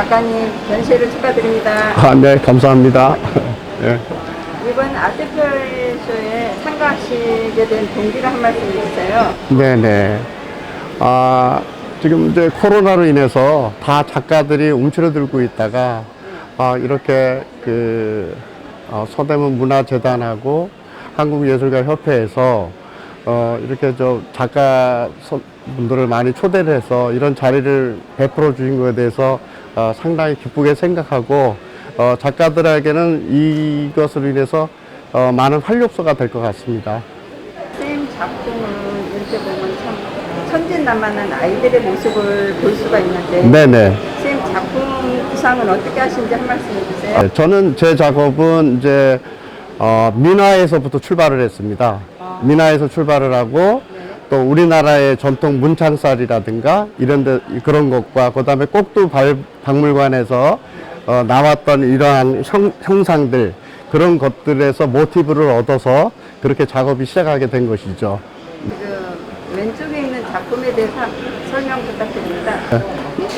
작가님 전시회를 축하드립니다. 아, 네, 감사합니다. 예. 이번 아트표쇼에 참가하시게 된 동기를 한 말씀 해주세요. 네네. 아, 지금 이제 코로나로 인해서 다 작가들이 움츠러들고 있다가, 아, 이렇게 그, 어, 서대문 문화재단하고 한국예술가협회에서, 어, 이렇게 저 작가 서- 분들을 많이 초대를 해서 이런 자리를 베풀어 주신 것에 대해서 어, 상당히 기쁘게 생각하고, 어, 작가들에게는 이것으로 인해서 어, 많은 활력소가 될 것 같습니다. 선생님 작품은 이렇게 보면 참 천진난만한 아이들의 모습을 볼 수가 있는데 네네. 선생님 작품 구상은 어떻게 하시는지 한 말씀 해주세요. 네, 저는 제 작업은 이제 어, 민화에서부터 출발을 했습니다. 민화에서 출발을 하고 또 우리나라의 전통 문창살이라든가 이런 데 그런 것과 그다음에 꼭두 발- 박물관에서 어, 나왔던 이러한 형, 형상들 그런 것들에서 모티브를 얻어서 그렇게 작업이 시작하게 된 것이죠. 지금 왼쪽에 있는 작품에 대해서 설명 부탁드립니다.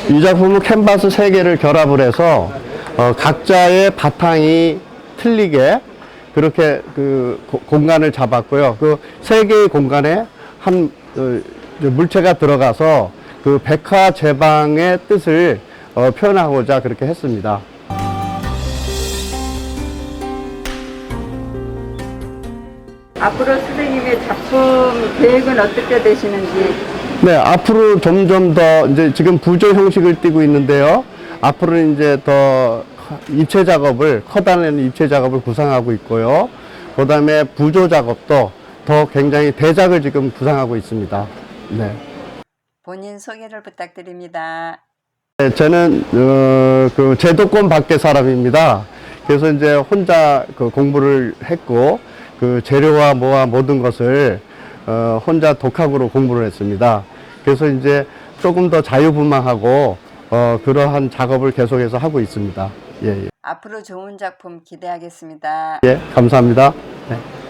이 작품은 캔버스 세 개를 결합을 해서 어, 각자의 바탕이 틀리게 그렇게 그 고- 공간을 잡았고요. 그 세 개의 공간에 한 어, 물체가 들어가서 그 백화 제방의 뜻을 어, 표현하고자 그렇게 했습니다. 앞으로 선생님의 작품 계획은 어떻게 되시는지 네, 앞으로 점점 더 이제 지금 부조 형식을 띠고 있는데요. 앞으로는 이제 더 입체 작업을 커다란 입체 작업을 구상하고 있고요. 그다음에 부조 작업도 더 굉장히 대작을 지금 구상하고 있습니다. 네. 본인 소개를 부탁드립니다. 네, 저는 어, 그 제도권 밖의 사람입니다. 그래서 이제 혼자 그 공부를 했고 그 재료와 뭐와 모든 것을 어, 혼자 독학으로 공부를 했습니다. 그래서 이제 조금 더 자유분방하고 어, 그러한 작업을 계속해서 하고 있습니다. 예, 예. 앞으로 좋은 작품 기대하겠습니다. 예 감사합니다. 네.